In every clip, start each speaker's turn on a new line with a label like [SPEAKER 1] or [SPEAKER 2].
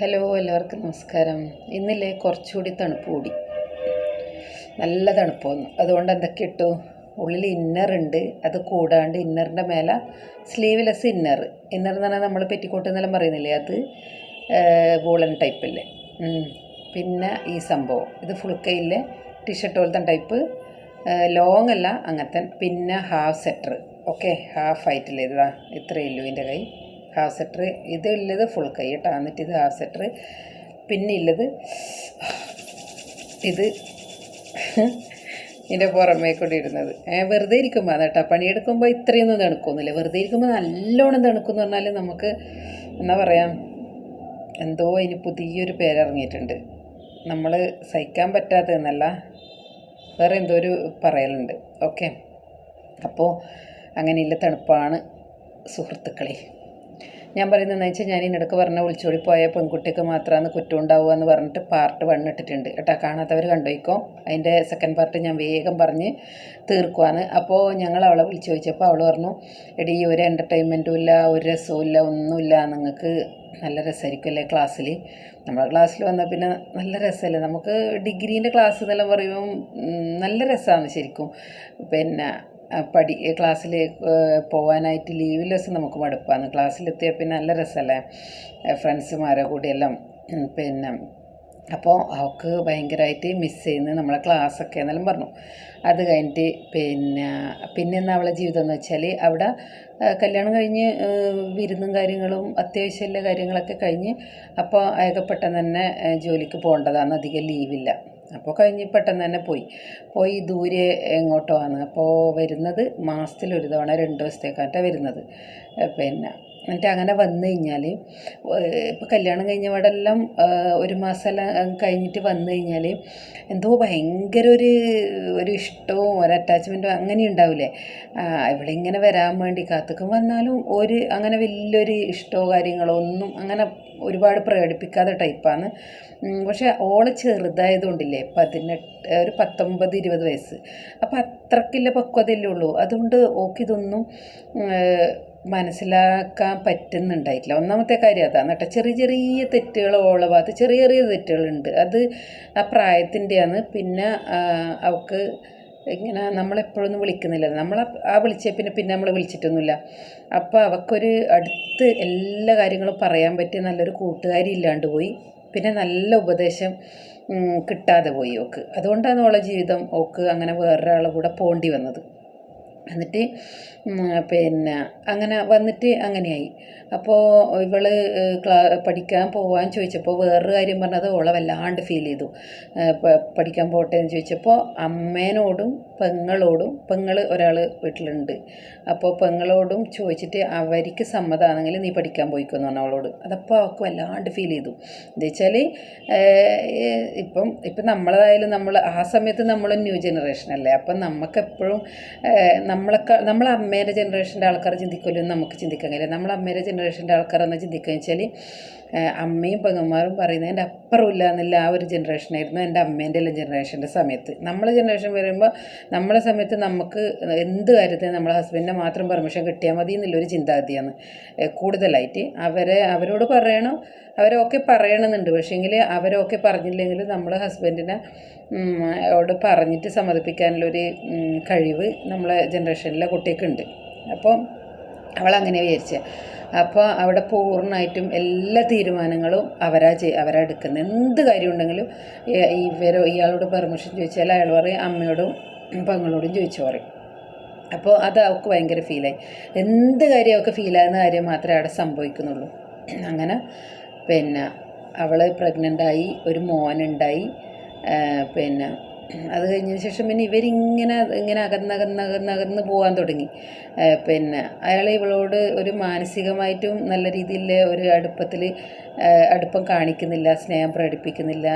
[SPEAKER 1] Hello എല്ലാവർക്കും നമസ്കാരം. ഇന്നില്ലേ കുറച്ചുകൂടി തണുപ്പ് കൂടി. നല്ല തണുപ്പൊന്നു അതുകൊണ്ട് എന്തൊക്കെ ഇട്ടു? ഉള്ളിൽ ഇന്നർ ഉണ്ട്. അത് കൂടാണ്ട് ഇന്നറിന്റെ മേലെ സ്ലീവ്ലെസ് ഇന്നർ ഇന്നർ എന്ന് പറഞ്ഞാൽ നമ്മൾ പെറ്റിക്കോട്ട് എന്നെല്ലാം പറയുന്നില്ലേ അത്? വൂളൻ ടൈപ്പല്ലേ. പിന്നെ ഈ സംഭവം. ഇത് ഫുൾ കൈയിലെ ടീഷർട്ട് പോലത്തെ ടൈപ്പ് ലോങ് അല്ല അങ്ങനത്തെ. പിന്നെ ഹാഫ് സെറ്റർ ഓക്കെ ഹാഫ് ആയിട്ടില്ല ഇതാ. ഇത്രയേ ഉള്ളൂ ഇതിന്റെ കൈ. ഹാഫ് സെറ്റർ ഇത് ഉള്ളത് ഫുൾ കൈ കേട്ടോ. എന്നിട്ട് ഇത് ഹാഫ് സെറ്റർ പിന്നെ ഉള്ളത് ഇത് ഇതിന്റെ പുറമേ കൂടി ഇടുന്നത്. വെറുതെ ഇരിക്കുമ്പോൾ അതാട്ടാ പണിയെടുക്കുമ്പോൾ ഇത്രയൊന്നും തണുക്കൊന്നുമില്ല. വെറുതെ ഇരിക്കുമ്പോൾ നല്ലോണം തണുക്കും എന്ന് പറഞ്ഞാൽ നമുക്ക് എന്താ പറയുക എന്തോ അതിന് പുതിയൊരു പേരിറങ്ങിയിട്ടുണ്ട്. നമ്മൾ സഹിക്കാൻ പറ്റാത്തതെന്നല്ല വേറെ എന്തോ ഒരു പറയലുണ്ട്. ഓക്കെ. അപ്പോൾ അങ്ങനെയുള്ള തണുപ്പാണ് സുഹൃത്തുക്കളെ. ഞാൻ പറയുന്നത് വെച്ചാൽ ഞാൻ ഇതിനിടക്ക് പറഞ്ഞ വിളിച്ചോടി പോയ പെൺകുട്ടിക്ക് മാത്രമാണ് കുറ്റം ഉണ്ടാവുക എന്ന് പറഞ്ഞിട്ട് പാർട്ട് വൺ ഇട്ടിട്ടുണ്ട്. കേട്ടോ കാണാത്തവർ കണ്ടുപോയിക്കോ അതിന്റെ സെക്കൻഡ് പാർട്ട് ഞാൻ വേഗം പറഞ്ഞ് തീർക്കുവാണ്. അപ്പോൾ ഞങ്ങൾ അവളെ വിളിച്ചു ചോദിച്ചപ്പോൾ അവൾ പറഞ്ഞു എടി ഒരു എന്റർടൈൻമെന്റും ഇല്ല ഒരു രസവും ഇല്ല ഒന്നുമില്ല നിങ്ങൾക്ക് നല്ല രസമായിരിക്കുമല്ലേ ക്ലാസ്സിൽ നമ്മളെ ക്ലാസ്സിൽ വന്നാൽ പിന്നെ നല്ല രസമല്ലേ നമുക്ക് ഡിഗ്രീന്റെ ക്ലാസ് എന്നെല്ലാം പറയുമ്പം നല്ല രസമാണ് ശരിക്കും. പിന്നെ പഠി ക്ലാസ്സിൽ പോകാനായിട്ട് ലീവ് ദിവസം നമുക്ക് മടുപ്പാണ്. ക്ലാസ്സിലെത്തിയാൽ പിന്നെ നല്ല രസമല്ലേ ഫ്രണ്ട്സുമാരെ കൂടിയെല്ലാം പിന്നെ അപ്പോൾ അവൾക്ക് ഭയങ്കരമായിട്ട് മിസ് ചെയ്യുന്നത് നമ്മളെ ക്ലാസ്സൊക്കെ എന്നെല്ലാം പറഞ്ഞു. അത് കഴിഞ്ഞിട്ട് പിന്നെ പിന്നെ അവളെ ജീവിതം എന്ന് വെച്ചാൽ അവിടെ കല്യാണം കഴിഞ്ഞ് വിരുന്നും കാര്യങ്ങളും അത്യാവശ്യമുള്ള കാര്യങ്ങളൊക്കെ കഴിഞ്ഞ് അപ്പോൾ അയക്കപ്പെട്ടെന്ന് തന്നെ ജോലിക്ക് പോകേണ്ടതാണ്. അധികം ലീവില്ല. അപ്പോൾ കഴിഞ്ഞ് പെട്ടെന്ന് തന്നെ പോയി. പോയി ദൂരെ എങ്ങോട്ടോ ആണ് അപ്പോൾ വരുന്നത് മാസത്തിൽ ഒരു തവണ രണ്ട് ദിവസത്തേക്കാട്ടാണ് വരുന്നത്. പിന്നെ എന്നിട്ട് അങ്ങനെ വന്നു കഴിഞ്ഞാൽ ഇപ്പോൾ കല്യാണം കഴിഞ്ഞ പാടെല്ലാം ഒരു മാസമെല്ലാം കഴിഞ്ഞിട്ട് വന്നു കഴിഞ്ഞാൽ എന്തോ ഭയങ്കര ഒരു ഒരു ഇഷ്ടവും ഒരു അറ്റാച്ച്മെന്റും അങ്ങനെ ഉണ്ടാവില്ലേ? ഇവിടെ ഇങ്ങനെ വരാൻ വേണ്ടി കാത്തുക്കും. വന്നാലും ഒരു അങ്ങനെ വലിയൊരു ഇഷ്ടമോ കാര്യങ്ങളോ ഒന്നും അങ്ങനെ ഒരുപാട് പ്രകടിപ്പിക്കാത്ത ടൈപ്പാണ് പക്ഷേ ഓൾ ചെറുതായതുകൊണ്ടില്ലേ പതിനെട്ട് ഒരു പത്തൊമ്പത് ഇരുപത് വയസ്സ്. അപ്പം അത്രക്കില്ല പക്വതയല്ലേ ഉള്ളൂ. അതുകൊണ്ട് ഓക്കിതൊന്നും മനസ്സിലാക്കാൻ പറ്റുന്നുണ്ടായിട്ടില്ല. ഒന്നാമത്തെ കാര്യം അതാണ് കേട്ടോ. ചെറിയ ചെറിയ തെറ്റുകൾ ഓളെ ഭാഗത്ത് ചെറിയ ചെറിയ തെറ്റുകളുണ്ട്. അത് ആ പ്രായത്തിന്റെയാണ്. പിന്നെ അവൾക്ക് ഇങ്ങനെ നമ്മളെപ്പോഴൊന്നും വിളിക്കുന്നില്ല. നമ്മൾ ആ വിളിച്ച പിന്നെ പിന്നെ നമ്മൾ വിളിച്ചിട്ടൊന്നുമില്ല. അപ്പോൾ അവക്കൊരു അടുത്ത് എല്ലാ കാര്യങ്ങളും പറയാൻ പറ്റിയ നല്ലൊരു കൂട്ടുകാരി ഇല്ലാണ്ട് പോയി. പിന്നെ നല്ല ഉപദേശം കിട്ടാതെ പോയി ഓക്ക്. അതുകൊണ്ടാണ് ഓളെ ജീവിതം ഓക്ക് അങ്ങനെ വേറൊരാളെ കൂടെ പോണ്ടി വന്നത്. എന്നിട്ട് പിന്നെ അങ്ങനെ വന്നിട്ട് അങ്ങനെയായി. അപ്പോൾ ഇവൾ ക്ലാ പഠിക്കാൻ പോകാൻ ചോദിച്ചപ്പോൾ വേറൊരു കാര്യം പറഞ്ഞത് ഓളെ വല്ലാണ്ട് ഫീൽ ചെയ്തു. പഠിക്കാൻ പോട്ടെ എന്ന് ചോദിച്ചപ്പോൾ അമ്മേനോടും പെങ്ങളോടും പെങ്ങൾ ഒരാൾ വീട്ടിലുണ്ട്. അപ്പോൾ പെങ്ങളോടും ചോദിച്ചിട്ട് അവർക്ക് സമ്മതമാണെങ്കിൽ നീ പഠിക്കാൻ പോയിക്കോന്ന് പറഞ്ഞു അവളോട്. അതപ്പോൾ അവൾക്ക് വല്ലാണ്ട് ഫീൽ ചെയ്തു. എന്താ വെച്ചാൽ ഇപ്പം ഇപ്പം നമ്മളതായാലും നമ്മൾ ആ സമയത്ത് നമ്മൾ ന്യൂ ജനറേഷൻ അല്ലേ? അപ്പം നമുക്കെപ്പോഴും നമ്മളൊക്കെ നമ്മളെ അമ്മേന്റെ ജനറേഷന്റെ ആൾക്കാർ ചിന്തിക്കുമല്ലോ നമുക്ക് ചിന്തിക്കാൻ കഴിയില്ല. നമ്മളെ അമ്മേന്റെ ജനറേഷന്റെ ആൾക്കാരെന്ന് ചിന്തിക്കുക വെച്ചാൽ അമ്മയും പെങ്ങന്മാരും പറയുന്നതിന്റെ അപ്പുറമില്ല എന്നില്ല ആ ഒരു ജനറേഷനായിരുന്നു എന്റെ അമ്മേന്റെ എല്ലാം ജനറേഷന്റെ സമയത്ത്. നമ്മളെ ജനറേഷൻ വരുമ്പോൾ നമ്മളെ സമയത്ത് നമുക്ക് എന്ത് കാര്യത്തിന് നമ്മളെ ഹസ്ബൻഡിനെ മാത്രം പെർമിഷൻ കിട്ടിയാൽ മതി എന്നുള്ളൊരു ചിന്താഗതിയാണ്. കൂടുതലായിട്ട്. അവരെ അവരോട് പറയണം അവരൊക്കെ പറയണമെന്നുണ്ട് പക്ഷേങ്കിൽ അവരൊക്കെ പറഞ്ഞില്ലെങ്കിൽ നമ്മൾ ഹസ്ബൻഡിനെ ഓട് പറഞ്ഞിട്ട് സമ്മതിപ്പിക്കാനുള്ളൊരു കഴിവ് നമ്മളെ ജനറേഷനിലെ കുട്ടിയൊക്കെ ഉണ്ട് അപ്പോൾ അവളങ്ങനെ വിചാരിച്ചത് അപ്പോൾ അവിടെ പൂർണമായിട്ടും എല്ലാ തീരുമാനങ്ങളും അവരാ ചെയ് അവരാ എടുക്കുന്നത്. എന്ത് കാര്യം ഉണ്ടെങ്കിലും ഏ- ഇവരോ ഇയാളോട് പെർമിഷൻ ചോദിച്ചാൽ അയാൾ പറയും അമ്മയോടും പെങ്ങളോടും ചോദിച്ചു പറയും. അപ്പോൾ അത് അവൾക്ക് ഭയങ്കര ഫീലായി എന്ത് കാര്യം അവൾക്ക് ഫീലാകുന്ന കാര്യം മാത്രമേ അവിടെ സംഭവിക്കുന്നുള്ളൂ. അങ്ങനെ പിന്നെ അവൾ പ്രഗ്നന്റായി ഒരു മോനുണ്ടായി പിന്നെ അത് കഴിഞ്ഞതിന് ശേഷം പിന്നെ ഇവരിങ്ങനെ ഇങ്ങനെ അകന്നകന്നകന്നകന്ന് പോകാൻ തുടങ്ങി. പിന്നെ അയാൾ ഇവളോട് ഒരു മാനസികമായിട്ടും നല്ല രീതിയിൽ ഒരു അടുപ്പത്തിൽ അടുപ്പം കാണിക്കുന്നില്ല സ്നേഹം പ്രകടിപ്പിക്കുന്നില്ല.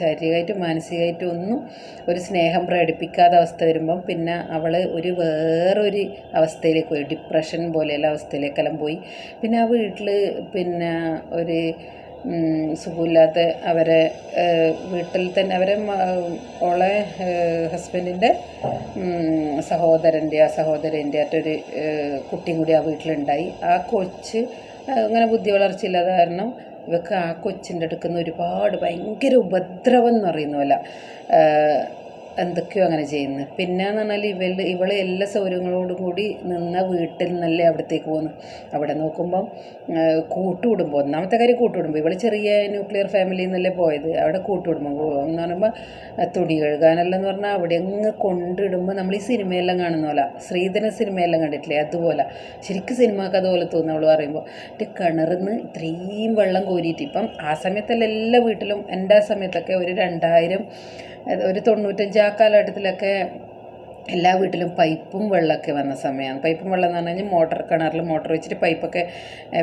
[SPEAKER 1] ശാരീരികമായിട്ടും മാനസികമായിട്ടും ഒന്നും ഒരു സ്നേഹം പ്രകടിപ്പിക്കാത്ത അവസ്ഥ വരുമ്പം പിന്നെ അവൾ ഒരു വേറൊരു അവസ്ഥയിലേക്ക് പോയി. ഡിപ്രഷൻ പോലെയുള്ള അവസ്ഥയിലേക്കെല്ലാം പോയി. പിന്നെ ആ വീട്ടിൽ പിന്നെ ഒരു സുഖമില്ലാത്ത അവരെ വീട്ടിൽ തന്നെ അവരെ ഓളെ ഹസ്ബൻഡിന്റെ സഹോദരന്റെ ആ സഹോദരന്റെ ആയിട്ടൊരു കുട്ടിയും കൂടി ആ വീട്ടിലുണ്ടായി. ആ കൊച്ച് അങ്ങനെ ബുദ്ധി വളർച്ചയില്ലാതെ കാരണം ഇവക്ക് ആ കൊച്ചിന്റെ അടുക്കുന്ന ഒരുപാട് ഭയങ്കര ഉപദ്രവം എന്ന് പറയുന്ന പോലെ. എന്തൊക്കെയോ അങ്ങനെ ചെയ്യുന്നത് പിന്നെ എന്ന് പറഞ്ഞാൽ ഇവൾ ഇവളെ എല്ലാ സൗകര്യങ്ങളോടും കൂടി നിന്ന വീട്ടിൽ നിന്നല്ലേ അവിടത്തേക്ക് പോകുന്നു. അവിടെ നോക്കുമ്പം കൂട്ടുകുടുംബം. ഒന്നാമത്തെ കാര്യം കൂട്ടുകുടുംബം. ഇവൾ ചെറിയ ന്യൂക്ലിയർ ഫാമിലിയിൽ നിന്നല്ലേ പോയത്. അവിടെ കൂട്ടുകുടുംബം. എന്ന് പറയുമ്പോൾ തുണി കഴുകാനെല്ലാം പറഞ്ഞാൽ അവിടെ അങ്ങ് കൊണ്ടിടുമ്പോൾ നമ്മൾ ഈ സിനിമയെല്ലാം കാണുന്ന പോലെ ശ്രീധന സിനിമയെല്ലാം കണ്ടിട്ടില്ലേ? അതുപോലെ. ശരിക്കും സിനിമക്ക് അതുപോലെ തോന്നുന്നു അവൾ പറയുമ്പോൾ എന്റെ കിണറിന്ന് ഇത്രയും വെള്ളം കോരിയിട്ട് ഇപ്പം ആ സമയത്തല്ല എല്ലാ വീട്ടിലും എന്റെ ആ സമയത്തൊക്കെ ഒരു രണ്ടായിരം ഒരു തൊണ്ണൂറ്റഞ്ച് ആ കാലഘട്ടത്തിലൊക്കെ എല്ലാ വീട്ടിലും പൈപ്പും വെള്ളമൊക്കെ വന്ന സമയമാണ്. പൈപ്പും വെള്ളം എന്ന് പറഞ്ഞു കഴിഞ്ഞാൽ മോട്ടർ കിണറിൽ മോട്ടർ വെച്ചിട്ട് പൈപ്പൊക്കെ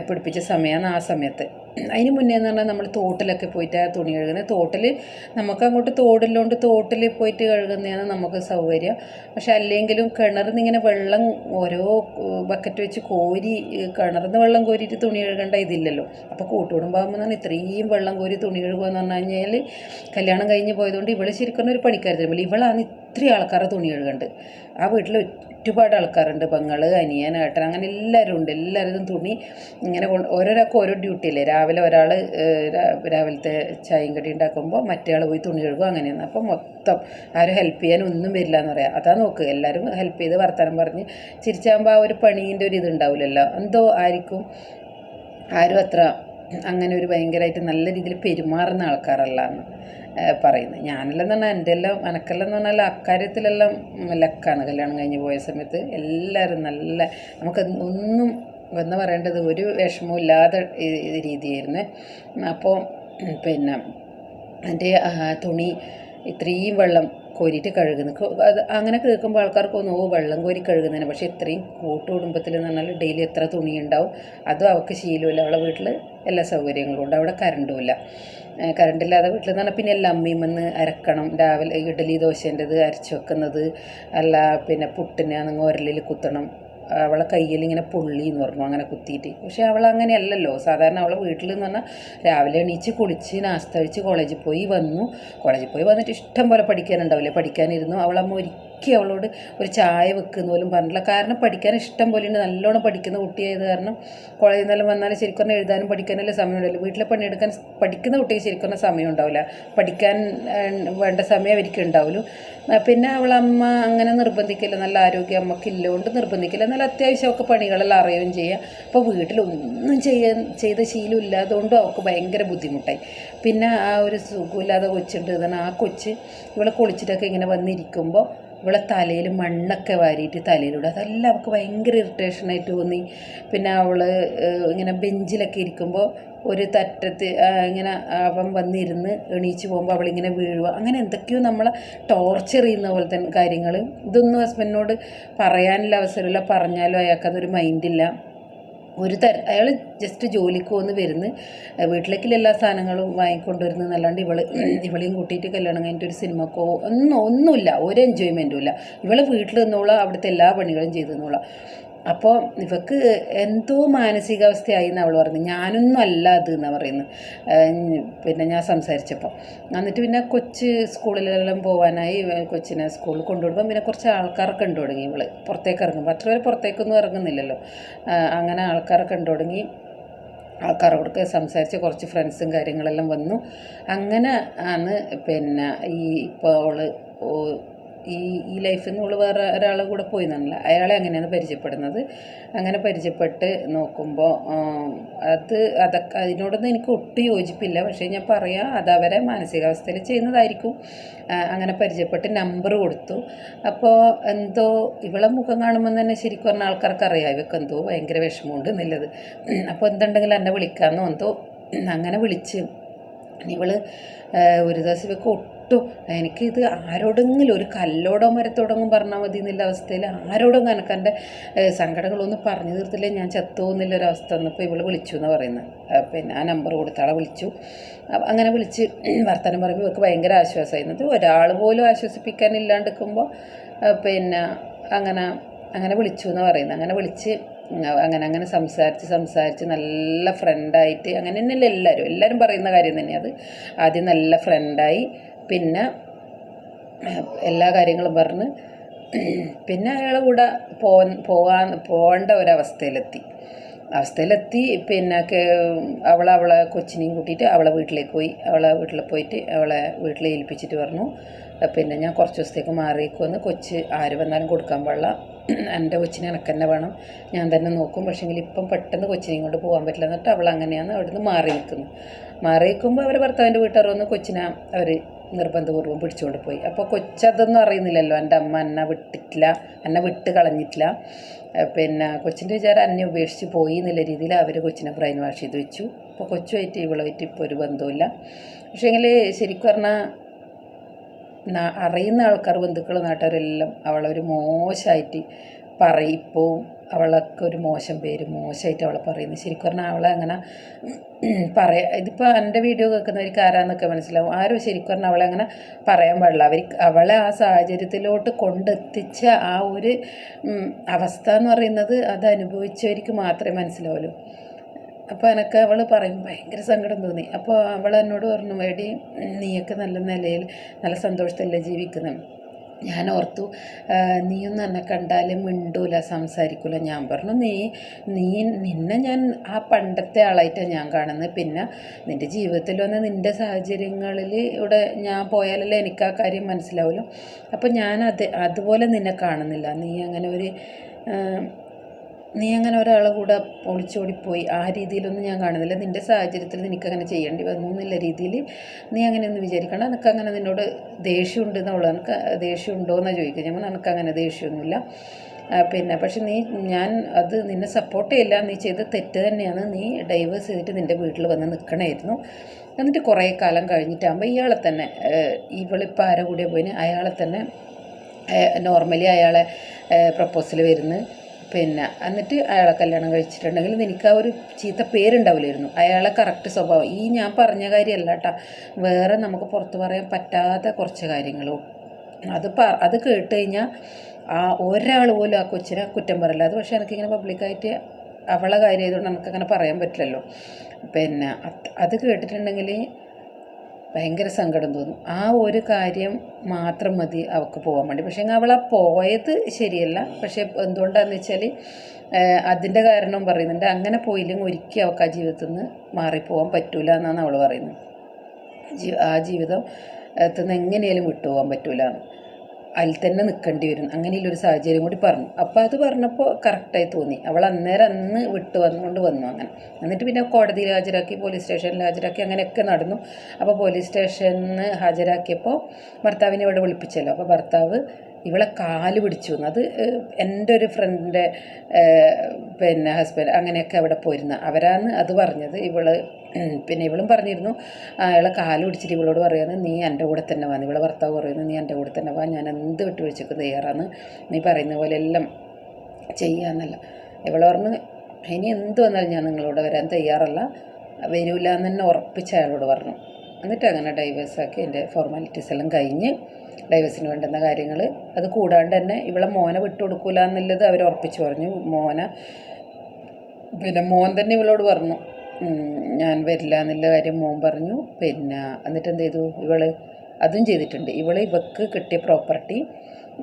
[SPEAKER 1] പിടിപ്പിച്ച സമയമാണ് ആ സമയത്ത്. അതിന് മുന്നേ എന്ന് പറഞ്ഞാൽ നമ്മൾ തോട്ടിലൊക്കെ പോയിട്ട് തുണി കഴുകുന്നത് തോട്ടിൽ നമുക്ക് അങ്ങോട്ട് തോടില്ലോണ്ട് തോട്ടിൽ പോയിട്ട് കഴുകുന്നതാണ് നമുക്ക് സൗകര്യം. പക്ഷെ അല്ലെങ്കിലും കിണറിൽ നിന്ന് ഇങ്ങനെ വെള്ളം ഓരോ ബക്കറ്റ് വെച്ച് കോരി കിണറിൽ നിന്ന് വെള്ളം കോരിയിട്ട് തുണി കഴുകേണ്ട ഇതില്ലല്ലോ. അപ്പോൾ കൂട്ടുകുടുംബാകുമ്പോൾ പറഞ്ഞാൽ ഇത്രയും വെള്ളം കോരി തുണി കഴുകുക എന്ന് പറഞ്ഞു കഴിഞ്ഞാൽ കല്യാണം കഴിഞ്ഞ് പോയതുകൊണ്ട് ഇവൾ ശരിക്കും ഒരു പണിക്കാരി തരുമ്പോൾ ഇവളാണ് ഇത്രയും ആൾക്കാരുടെ തുണി കഴുകുന്നുണ്ട് ആ വീട്ടിൽ ഒരുപാട് ആൾക്കാരുണ്ട്. പെങ്ങൾ അനിയൻ ഏട്ടൻ അങ്ങനെ എല്ലാവരും ഉണ്ട്. എല്ലാവരും തുണി ഇങ്ങനെ കൊണ്ട് ഓരോരാൾക്കും ഓരോ ഡ്യൂട്ടി അല്ലേ രാവിലെ ഒരാൾ രാവിലത്തെ ചായയും കടി ഉണ്ടാക്കുമ്പോൾ മറ്റേ ആൾ പോയി തുണി കഴുകും. അങ്ങനെയാണ്. അപ്പോൾ മൊത്തം ആരും ഹെൽപ്പ് ചെയ്യാൻ ഒന്നും വരില്ല എന്ന് പറയാം. അതാ നോക്ക്. എല്ലാവരും ഹെൽപ്പ് ചെയ്ത് വർത്തമാനം പറഞ്ഞ് ചിരിച്ചാകുമ്പോൾ ആ ഒരു പണീന്റെ ഒരു ഇതുണ്ടാവില്ലല്ലോ എന്തോ ആയിരിക്കും. ആരും അത്ര അങ്ങനെ ഒരു ഭയങ്കരമായിട്ട് നല്ല രീതിയിൽ പെരുമാറുന്ന ആൾക്കാരല്ല എന്ന്. പറയുന്നത്. ഞാനെല്ലാം പറഞ്ഞാൽ എന്റെ എല്ലാം എനക്കെല്ലാം എന്ന് പറഞ്ഞാൽ അക്കാര്യത്തിലെല്ലാം ലക്കാണ് കല്യാണം കഴിഞ്ഞ് പോയ സമയത്ത്. എല്ലാവരും നല്ല നമുക്ക് ഒന്നും എന്ന് പറയേണ്ടത് ഒരു വിഷമവും ഇല്ലാതെ രീതിയായിരുന്നു. അപ്പോൾ പിന്നെ എന്റെ തുണി ഇത്രയും വെള്ളം കോരിയിട്ട് കഴുകുന്നു. അത് അങ്ങനെ കേൾക്കുമ്പോൾ ആൾക്കാർക്ക് തോന്നും ഓ വെള്ളം കോരി കഴുകുന്നതിന് പക്ഷേ ഇത്രയും കൂട്ടുകുടുംബത്തിൽ എന്ന് പറഞ്ഞാൽ ഡെയിലി എത്ര തുണി ഉണ്ടാവും അതും അവൾക്ക് ശീലമില്ല അവളെ വീട്ടിൽ എല്ലാ സൗകര്യങ്ങളും ഉണ്ട്. അവിടെ കറണ്ടുമില്ല കറണ്ടില്ലാതെ വീട്ടിൽ നിന്ന് പറഞ്ഞാൽ പിന്നെ എല്ലാം അമ്മയും വന്ന് അരക്കണം. രാവിലെ ഇഡലി ദോശേന്റെത് അരച്ച് വെക്കുന്നത് അല്ല പിന്നെ പുട്ടിനെ അങ്ങ് ഉരലിൽ കുത്തണം. അവളെ കയ്യിൽ ഇങ്ങനെ പൊള്ളി എന്ന് പറഞ്ഞു. അങ്ങനെ കുത്തിയിട്ട്. പക്ഷേ അവൾ അങ്ങനെയല്ലല്ലോ. സാധാരണ അവളെ വീട്ടിൽ എന്ന് പറഞ്ഞാൽ രാവിലെ എണീച്ച് കുളിച്ച് നാസ്ത കഴിച്ച് കോളേജിൽ പോയി വന്നു. കോളേജിൽ പോയി വന്നിട്ട് ഇഷ്ടം പോലെ പഠിക്കാനുണ്ടാവില്ലേ? പഠിക്കാനിരുന്നു. അവളമ്മ ഒരിക്കലും അവളോട് ഒരു ചായ വെക്കുന്ന പോലും പറഞ്ഞില്ല കാരണം പഠിക്കാൻ ഇഷ്ടം പോലെ ഉണ്ട്. നല്ലോണം പഠിക്കുന്ന കുട്ടിയായത് കാരണം കോളേജിൽ നിന്നെല്ലാം വന്നാലും ശരിക്കും പറഞ്ഞാൽ എഴുതാനും പഠിക്കാനെല്ലാം സമയമുണ്ടല്ലോ വീട്ടിലെ പണിയെടുക്കാൻ പഠിക്കുന്ന കുട്ടിക്ക് ശരിക്കും പറഞ്ഞാൽ സമയം ഉണ്ടാവില്ല. പഠിക്കാൻ വേണ്ട സമയം അവർക്ക് ഉണ്ടാവുള്ളൂ. പിന്നെ അവളമ്മ അങ്ങനെ നിർബന്ധിക്കില്ല. നല്ല ആരോഗ്യം അമ്മക്കില്ലോണ്ട് നിർബന്ധിക്കില്ല. നല്ല അത്യാവശ്യം ഒക്കെ പണികളെല്ലാം അറിയുകയും ചെയ്യുക അപ്പോൾ വീട്ടിലൊന്നും ചെയ്യാൻ ചെയ്ത ശീലം ഇല്ലാതുകൊണ്ടും അവൾക്ക് ഭയങ്കര ബുദ്ധിമുട്ടായി. പിന്നെ ആ ഒരു സുഖമില്ലാതെ കൊച്ചുണ്ട്. ഇതാണ് ആ കൊച്ച് ഇവളെ കുളിച്ചിട്ടൊക്കെ ഇങ്ങനെ വന്നിരിക്കുമ്പോൾ ഇവളെ തലയിൽ മണ്ണൊക്കെ വാരിയിട്ട് തലയിലൂടെ. അതെല്ലാം അവൾക്ക് ഭയങ്കര ഇറിറ്റേഷനായിട്ട് തോന്നി. പിന്നെ അവൾ ഇങ്ങനെ ബെഞ്ചിലൊക്കെ ഇരിക്കുമ്പോൾ ഒരു തറ്റത്ത് ഇങ്ങനെ അവൻ വന്നിരുന്ന് എണീച്ച് പോകുമ്പോൾ അവളിങ്ങനെ വീഴുക. അങ്ങനെ എന്തൊക്കെയോ നമ്മളെ ടോർച്ചർ ചെയ്യുന്ന പോലെ തന്നെ കാര്യങ്ങൾ ഇതൊന്നും ഹസ്ബൻഡിനോട് പറയാനുള്ള അവസരമില്ല. പറഞ്ഞാലും അയാൾക്കതൊരു മൈൻഡില്ല ഒരു തര അയാൾ ജസ്റ്റ് ജോലിക്ക് വന്ന് വരുന്ന് വീട്ടിലേക്കുള്ള എല്ലാ സാധനങ്ങളും വാങ്ങിക്കൊണ്ടുവരുന്നു എന്നല്ലാണ്ട് ഇവൾ ഇവളെയും കൂട്ടിയിട്ട് കല്യാണം കഴിഞ്ഞിട്ട് ഒരു സിനിമക്കോ ഒന്നും ഒന്നുമില്ല ഒരു എൻജോയ്മെന്റും ഇല്ല. ഇവളെ വീട്ടിൽ നിന്നോളാം അവിടുത്തെ എല്ലാ പണികളും ചെയ്തു നിന്നോളാം അപ്പോൾ ഇവക്ക് എന്തോ മാനസികാവസ്ഥയായി എന്ന് അവൾ പറഞ്ഞു ഞാനൊന്നും അല്ല അത് എന്നാണ് പറയുന്നത് പിന്നെ ഞാൻ സംസാരിച്ചപ്പോൾ എന്നിട്ട് പിന്നെ കൊച്ച് സ്കൂളിലെല്ലാം പോകാനായി കൊച്ചിനെ സ്കൂളിൽ കൊണ്ടുവിടുമ്പോൾ പിന്നെ കുറച്ച് ആൾക്കാരൊക്കെ ഉണ്ട് തുടങ്ങി ഇവൾ പുറത്തേക്ക് ഇറങ്ങുമ്പോൾ അത്ര പേര് പുറത്തേക്കൊന്നും ഇറങ്ങുന്നില്ലല്ലോ. അങ്ങനെ ആൾക്കാരൊക്കെ ഉണ്ട് തുടങ്ങി. ആൾക്കാരോടൊക്കെ സംസാരിച്ച് കുറച്ച് ഫ്രണ്ട്സും കാര്യങ്ങളെല്ലാം വന്നു. അങ്ങനെ ആണ് പിന്നെ ഈ ഇപ്പോൾ അവൾ ഈ ഈ ലൈഫിൽ നിന്ന് വേറെ ഒരാളെ കൂടെ പോയി എന്നല്ല അയാളെ അങ്ങനെയാണ് പരിചയപ്പെടുന്നത്. അങ്ങനെ പരിചയപ്പെട്ട് നോക്കുമ്പോൾ അത് അതൊക്കെ അതിനോടൊന്നും എനിക്ക് ഒട്ടും യോജിപ്പില്ല. പക്ഷേ ഞാൻ പറയാം അത് അവരെ മാനസികാവസ്ഥയിൽ ചെയ്യുന്നതായിരിക്കും. അങ്ങനെ പരിചയപ്പെട്ട് നമ്പർ കൊടുത്തു. അപ്പോൾ എന്തോ ഇവളെ മുഖം കാണുമ്പോൾ തന്നെ ശരിക്കും പറഞ്ഞ ആൾക്കാർക്ക് അറിയാം ഇവർക്ക് എന്തോ ഭയങ്കര വിഷമമുണ്ട് എന്നുള്ളത്. അപ്പോൾ എന്തുണ്ടെങ്കിലും എന്നെ വിളിക്കാമെന്നോ എന്തോ അങ്ങനെ വിളിച്ച് ഇവൾ ഒരു ദിവസം ഇവക്ക് ഒട്ടും എനിക്കിത് ആരോടെങ്കിലും ഒരു കല്ലോടോ മരത്തോടൊന്നും പറഞ്ഞാൽ മതി എന്നുള്ള അവസ്ഥയിൽ ആരോടും എനിക്ക് എന്റെ സങ്കടങ്ങളൊന്നും പറഞ്ഞു തീർത്തില്ലേ. ഞാൻ ചത്തോ വന്നപ്പോൾ ഇവൾ വിളിച്ചു എന്ന് പറയുന്നത് പിന്നെ ആ നമ്പർ കൊടുത്താളെ വിളിച്ചു. അങ്ങനെ വിളിച്ച് വർത്തമാനം പറയുമ്പോൾ ഇവർക്ക് ഭയങ്കര ആശ്വാസമായിരുന്നത് ഒരാൾ പോലും ആശ്വസിപ്പിക്കാനില്ലാണ്ടിരിക്കുമ്പോൾ പിന്നെ അങ്ങനെ അങ്ങനെ വിളിച്ചു എന്ന് പറയുന്നത് അങ്ങനെ വിളിച്ച് അങ്ങനെ അങ്ങനെ സംസാരിച്ച് സംസാരിച്ച് നല്ല ഫ്രണ്ടായിട്ട് അങ്ങനെ തന്നെയല്ല എല്ലാവരും എല്ലാവരും പറയുന്ന കാര്യം തന്നെയാണ് അത്. ആദ്യം നല്ല ഫ്രണ്ടായി പിന്നെ എല്ലാ കാര്യങ്ങളും പറഞ്ഞ് പിന്നെ അയാളെ കൂടെ പോകാൻ പോകാൻ പോകേണ്ട ഒരവസ്ഥയിലെത്തി. അവസ്ഥയിലെത്തി പിന്നെ അവൾ അവളെ കൊച്ചിനെയും കൂട്ടിയിട്ട് അവളെ വീട്ടിലേക്ക് പോയി. അവളെ വീട്ടിൽ പോയിട്ട് അവളെ വീട്ടിൽ ഏൽപ്പിച്ചിട്ട് പറഞ്ഞു. പിന്നെ ഞാൻ കുറച്ച് ദിവസത്തേക്ക് മാറിയേക്കുമെന്ന് കൊച്ച് ആര് വന്നാലും കൊടുക്കാൻ പാടില്ല. എന്റെ കൊച്ചിനെ എനക്ക് തന്നെ വേണം. ഞാൻ തന്നെ നോക്കും. പക്ഷേങ്കിൽ ഇപ്പം പെട്ടെന്ന് കൊച്ചിനെയും കൊണ്ട് പോകാൻ പറ്റില്ല. എന്നിട്ട് അവൾ അങ്ങനെയാണ് അവിടുന്ന് മാറി നിൽക്കുന്നു മാറി നിൽക്കുമ്പോൾ അവർ ഭർത്താവിന്റെ വീട്ടുകാർ വന്ന് കൊച്ചിനെ അവർ നിർബന്ധപൂർവം പിടിച്ചുകൊണ്ട് പോയി. അപ്പോൾ കൊച്ചതൊന്നും അറിയുന്നില്ലല്ലോ. എന്റെ അമ്മ എന്നെ വിട്ടിട്ടില്ല. എന്നെ വിട്ട് കളഞ്ഞിട്ടില്ല. പിന്നെ കൊച്ചിന്റെ വിചാരം എന്നെ ഉപേക്ഷിച്ച് പോയി എന്നുള്ള രീതിയിൽ അവർ കൊച്ചിനെ ബ്രെയിൻ വാഷ് ചെയ്ത് വെച്ചു. അപ്പോൾ കൊച്ചുമായിട്ട് ഇവളുമായിട്ട് ഇപ്പോൾ ഒരു ബന്ധവുമില്ല. പക്ഷേങ്കിൽ ശരിക്കും പറഞ്ഞാൽ അറിയുന്ന ആൾക്കാർ ബന്ധുക്കൾ നാട്ടുകാരെല്ലാം അവളൊരു മോശമായിട്ട് പറയിപ്പോവും അവളൊക്കെ ഒരു മോശം പേര് മോശമായിട്ട് അവളെ പറയുന്നത് ശരിക്കും പറഞ്ഞാൽ അവളെ അങ്ങനെ പറയാ ഇതിപ്പോൾ എന്റെ വീഡിയോ കേൾക്കുന്നവർക്ക് ആരാന്നൊക്കെ മനസ്സിലാവും. ആരും ശരിക്കും പറഞ്ഞാൽ അവളെ അങ്ങനെ പറയാൻ പാടില്ല. അവർ അവളെ ആ സാഹചര്യത്തിലോട്ട് കൊണ്ടെത്തിച്ച ആ ഒരു അവസ്ഥ എന്ന് പറയുന്നത് അത് അനുഭവിച്ചവർക്ക് മാത്രമേ മനസ്സിലാവുള്ളൂ. അപ്പോൾ എനിക്ക് അവൾ പറയും ഭയങ്കര സങ്കടം തോന്നി. അപ്പോൾ അവൾ എന്നോട് പറഞ്ഞു വേടി നീയൊക്കെ നല്ല നിലയിൽ നല്ല സന്തോഷത്തിലല്ലേ ജീവിക്കുന്നത് ഞാൻ ഓർത്തു നീയൊന്നും എന്നെ കണ്ടാൽ മിണ്ടൂല സംസാരിക്കൂല. ഞാൻ പറഞ്ഞു നീ നീ നിന്നെ ഞാൻ ആ പണ്ടത്തെ ആളായിട്ടാണ് ഞാൻ കാണുന്നത് പിന്നെ നിന്റെ ജീവിതത്തിൽ വന്ന നിന്റെ സാഹചര്യങ്ങളിൽ ഇവിടെ ഞാൻ പോയാലല്ലേ എനിക്ക് ആ കാര്യം മനസ്സിലാവുമല്ലോ അപ്പോൾ ഞാൻ അത് അതുപോലെ നിന്നെ കാണുന്നില്ല. നീ അങ്ങനെ ഒരു നീ അങ്ങനെ ഒരാളെ കൂടെ ഒളിച്ചോടിപ്പോയി ആ രീതിയിലൊന്നും ഞാൻ കാണുന്നില്ല. നിന്റെ സാഹചര്യത്തിൽ നിനക്കങ്ങനെ ചെയ്യേണ്ടി വന്നു എന്നുള്ള രീതിയിൽ നീ അങ്ങനെയൊന്നും വിചാരിക്കണം എനിക്ക് അങ്ങനെ നിന്നോട് ദേഷ്യമുണ്ട് എന്നുള്ളത് എനിക്ക് ദേഷ്യമുണ്ടോ എന്നാണ് ചോദിക്കുക. ഞാൻ എനിക്ക് അങ്ങനെ ദേഷ്യമൊന്നുമില്ല. പിന്നെ പക്ഷെ നീ ഞാൻ അത് നിന്നെ സപ്പോർട്ട് ചെയ്യില്ല. നീ ചെയ്ത തെറ്റ് തന്നെയാണ് നീ ഡൈവേഴ്സ് ചെയ്തിട്ട് നിന്റെ വീട്ടിൽ വന്ന് നിൽക്കണമായിരുന്നു എന്നിട്ട് കുറേ കാലം കഴിഞ്ഞിട്ടാകുമ്പോൾ ഇയാളെ തന്നെ ഇവളിപ്പോൾ ആരെ കൂടെ പോയിന് അയാളെ തന്നെ നോർമലി അയാളെ പ്രപ്പോസൽ വരുന്നു പിന്നെ എന്നിട്ട് അയാളെ കല്യാണം കഴിച്ചിട്ടുണ്ടെങ്കിൽ എനിക്ക് ആ ഒരു ചീത്ത പേരുണ്ടാവില്ലായിരുന്നു. അയാളെ കറക്റ്റ് സ്വഭാവം. ഈ ഞാൻ പറഞ്ഞ കാര്യമല്ല കേട്ടോ വേറെ നമുക്ക് പുറത്ത് പറയാൻ പറ്റാത്ത കുറച്ച് കാര്യങ്ങളും. അത് പ അത് കേട്ട് കഴിഞ്ഞാൽ ആ ഒരാൾ പോലും ആ കൊച്ചിനെ കുറ്റം പറയില്ല. അത് പക്ഷേ എനിക്കിങ്ങനെ പബ്ലിക്കായിട്ട് അവളെ കാര്യമായതുകൊണ്ട് നമുക്കങ്ങനെ പറയാൻ പറ്റില്ലല്ലോ. പിന്നെ അത് കേട്ടിട്ടുണ്ടെങ്കിൽ ഭയങ്കര സങ്കടം തോന്നും. ആ ഒരു കാര്യം മാത്രം മതി അവൾക്ക് പോകാൻ വേണ്ടി. പക്ഷേ അവൾ ആ പോയത് ശരിയല്ല. പക്ഷേ എന്തുകൊണ്ടാന്ന് വെച്ചാൽ അതിന്റെ കാരണം പറയുന്നുണ്ട്. അങ്ങനെ പോയില്ലെങ്കിൽ ഒരിക്കലും അവൾക്ക് ആ ജീവിതത്തിൽ നിന്ന് മാറിപ്പോകാൻ പറ്റൂല എന്നാണ് അവൾ പറയുന്നത്. ആ ജീവിതം നിന്ന് എങ്ങനെയാലും വിട്ടുപോകാൻ പറ്റൂല എന്ന്. അതിൽ തന്നെ നിൽക്കേണ്ടി വരും അങ്ങനെയുള്ളൊരു സാഹചര്യം കൂടി പറഞ്ഞു. അപ്പോൾ അത് പറഞ്ഞപ്പോൾ കറക്റ്റായി തോന്നി. അവൾ അന്നേരം അന്ന് വിട്ട് വന്നുകൊണ്ട് വന്നു അങ്ങനെ. എന്നിട്ട് പിന്നെ കോടതിയിൽ ഹാജരാക്കി പോലീസ് സ്റ്റേഷനിൽ ഹാജരാക്കി അങ്ങനെയൊക്കെ നടന്നു. അപ്പോൾ പോലീസ് സ്റ്റേഷനിൽ ഹാജരാക്കിയപ്പോൾ ഭർത്താവിനെ ഇവിടെ വിളിപ്പിച്ചല്ലോ. അപ്പോൾ ഭർത്താവ് ഇവളെ കാൽ പിടിച്ചു അത് എന്റെ ഒരു ഫ്രണ്ടിന്റെ പിന്നെ ഹസ്ബൻഡ് അങ്ങനെയൊക്കെ അവിടെ പോയിരുന്ന. അവരാണ് അത് പറഞ്ഞത്. ഇവൾ പിന്നെ ഇവളും പറഞ്ഞിരുന്നു അയാളെ കാൽ പിടിച്ചിട്ട് ഇവളോട് പറയുന്നത് നീ എന്റെ കൂടെ തന്നെ വാ. ഇവളെ ഭർത്താവ് പറയുന്നത് നീ എന്റെ കൂടെ തന്നെ വാ. ഞാൻ എന്ത് വിട്ടുവീഴ്ചക്ക് തയ്യാറാണ്. നീ പറയുന്ന പോലെ എല്ലാം ചെയ്യാന്നല്ല. ഇവളെ പറഞ്ഞു ഇനി എന്ത് വന്നാലും ഞാൻ നിങ്ങളോട് വരാൻ തയ്യാറല്ല. വരില്ല എന്ന് തന്നെ ഉറപ്പിച്ച് അയാളോട് പറഞ്ഞു. എന്നിട്ട് അങ്ങനെ ഡൈവേഴ്സാക്കി എന്റെ ഫോർമാലിറ്റീസ് എല്ലാം കഴിഞ്ഞ് ഡൈവേഴ്സിന് വേണ്ടുന്ന കാര്യങ്ങൾ. അത് കൂടാണ്ട് തന്നെ ഇവളെ മോനെ വിട്ടുകൊടുക്കൂല എന്നുള്ളത് അവർ ഉറപ്പിച്ചു പറഞ്ഞു. മോനെ പിന്നെ മോൻ തന്നെ ഇവളോട് പറഞ്ഞു. ഞാൻ വരില്ല എന്നുള്ള കാര്യം മോൻ പറഞ്ഞു. പിന്നെ എന്നിട്ട് എന്ത് ചെയ്തു? ഇവൾ അതും ചെയ്തിട്ടുണ്ട്. ഇവൾ ഇവക്ക് കിട്ടിയ പ്രോപ്പർട്ടി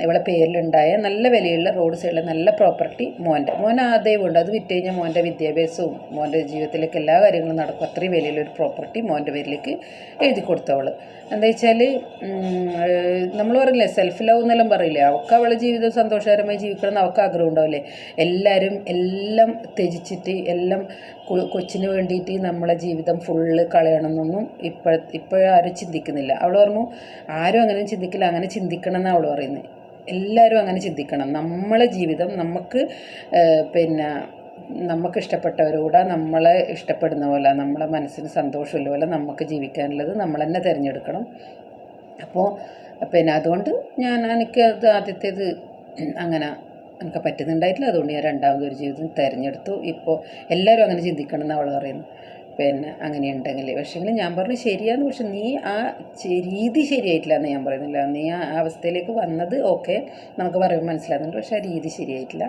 [SPEAKER 1] ഇവളെ പേരിലുണ്ടായ നല്ല വിലയുള്ള റോഡ് സൈഡിലെ നല്ല പ്രോപ്പർട്ടി മോന്റെ. മോൻ ആദായം ഉണ്ട് അത് വിറ്റ് കഴിഞ്ഞാൽ മോന്റെ വിദ്യാഭ്യാസവും മോന്റെ ജീവിതത്തിലേക്ക് എല്ലാ കാര്യങ്ങളും നടക്കും. അത്രയും വിലയുള്ള ഒരു പ്രോപ്പർട്ടി മോന്റെ പേരിലേക്ക് എഴുതി കൊടുത്തവൾ. എന്താ വെച്ചാൽ നമ്മൾ പറയില്ലേ സെൽഫ് ലവ് എന്നെല്ലാം പറയില്ലേ? അവൾക്ക് അവളെ ജീവിതം സന്തോഷകരമായി ജീവിക്കണം എന്ന് അവൾക്ക് ആഗ്രഹം ഉണ്ടാവില്ലേ? എല്ലാവരും എല്ലാം ത്യജിച്ചിട്ട് എല്ലാം കൊച്ചിന് വേണ്ടിയിട്ട് നമ്മളെ ജീവിതം ഫുള്ള് കളയണമെന്നൊന്നും ഇപ്പോഴും ഇപ്പോഴാരും ചിന്തിക്കുന്നില്ല. അവൾ പറഞ്ഞു ആരും അങ്ങനെ ചിന്തിക്കില്ല അങ്ങനെ ചിന്തിക്കണം എന്നാണ് അവൾ പറയുന്നത് എല്ലാവരും അങ്ങനെ ചിന്തിക്കണം. നമ്മളെ ജീവിതം നമുക്ക് പിന്നെ നമുക്ക് ഇഷ്ടപ്പെട്ടവരോട് നമ്മളെ ഇഷ്ടപ്പെടുന്ന പോലെ നമ്മളെ മനസ്സിന് സന്തോഷമുള്ള പോലെ നമുക്ക് ജീവിക്കാനുള്ളത് നമ്മൾ തന്നെ തിരഞ്ഞെടുക്കണം. അപ്പോൾ പിന്നെ അതുകൊണ്ട് ഞാൻ എനിക്ക് അത് ആദ്യത്തേത് അങ്ങനെ എനിക്ക് പറ്റുന്നുണ്ടായിട്ടില്ല. അതുകൊണ്ട് ഞാൻ രണ്ടാമതൊരു ജീവിതം തിരഞ്ഞെടുത്തു. ഇപ്പോൾ എല്ലാവരും അങ്ങനെ ചിന്തിക്കണം എന്ന് അവൾ പറയുന്നു പിന്നെ അങ്ങനെ ഉണ്ടെങ്കിൽ പക്ഷേങ്കിൽ ഞാൻ പറഞ്ഞു ശരിയാണ് പക്ഷെ നീ ആ രീതി ശരിയായിട്ടില്ല എന്ന് ഞാൻ പറയുന്നില്ല. നീ ആ അവസ്ഥയിലേക്ക് വന്നത് ഓക്കെ. നമുക്ക് പറയുമ്പോൾ മനസ്സിലാകുന്നുണ്ട് പക്ഷേ ആ രീതി ശരിയായിട്ടില്ല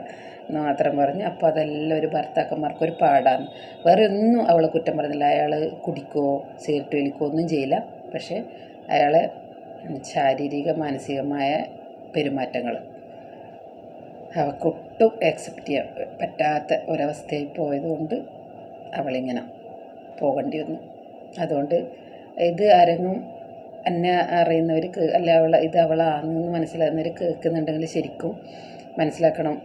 [SPEAKER 1] എന്ന് മാത്രം പറഞ്ഞു അപ്പോൾ അതെല്ലാം ഒരു ഭർത്താക്കന്മാർക്ക് ഒരു പാടാണ്. വേറെ ഒന്നും അവളെ കുറ്റം പറഞ്ഞില്ല അയാൾ കുടിക്കോ സിഗരറ്റ് വലിക്കോ ഒന്നും ചെയ്യില്ല. പക്ഷേ അയാളെ ശാരീരിക മാനസികമായ പെരുമാറ്റങ്ങൾ അവൾക്കൊട്ടും ആക്സെപ്റ്റ് ചെയ്യാൻ പറ്റാത്ത ഒരവസ്ഥയിൽ പോയതുകൊണ്ട് അവളിങ്ങനെ പോകേണ്ടി വന്നു അതുകൊണ്ട് ഇത് ആരെങ്കിലും എന്നെ അറിയുന്നവർ അല്ല അവൾ ഇത് അവളാണെന്ന് മനസ്സിലാകുന്നവർ കേൾക്കുന്നുണ്ടെങ്കിൽ ശരിക്കും മനസ്സിലാക്കണം.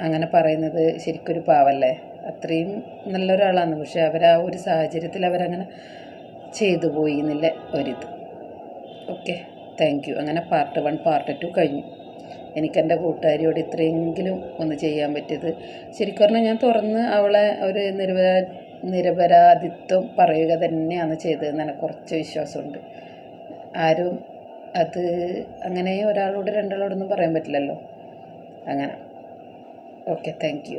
[SPEAKER 1] അങ്ങനെ പറയുന്നത് ശരിക്കൊരു പാവല്ലേ? അത്രയും നല്ലൊരാളാണ്. പക്ഷെ അവർ ആ ഒരു സാഹചര്യത്തിൽ അവരങ്ങനെ ചെയ്തു പോയി എന്നില്ല ഒരിത്. ഓക്കെ. Thank you. അങ്ങനെ പാർട്ട് വൺ പാർട്ട് ടു കഴിഞ്ഞു. എനിക്കെന്റെ കൂട്ടുകാരിയോട് ഇത്രയെങ്കിലും ഒന്ന് ചെയ്യാൻ പറ്റിയത്. ശരിക്കും പറഞ്ഞാൽ ഞാൻ തുറന്ന് അവളെ ഒരു നിരപരാ നിരപരാധിത്വം പറയുക തന്നെയാണ് ചെയ്തതെന്ന് എനിക്ക് കുറച്ച് വിശ്വാസമുണ്ട്. ആരും അത് അങ്ങനെ ഒരാളോട് രണ്ടാളോടൊന്നും പറയാൻ പറ്റില്ലല്ലോ. അങ്ങനെ. Okay thank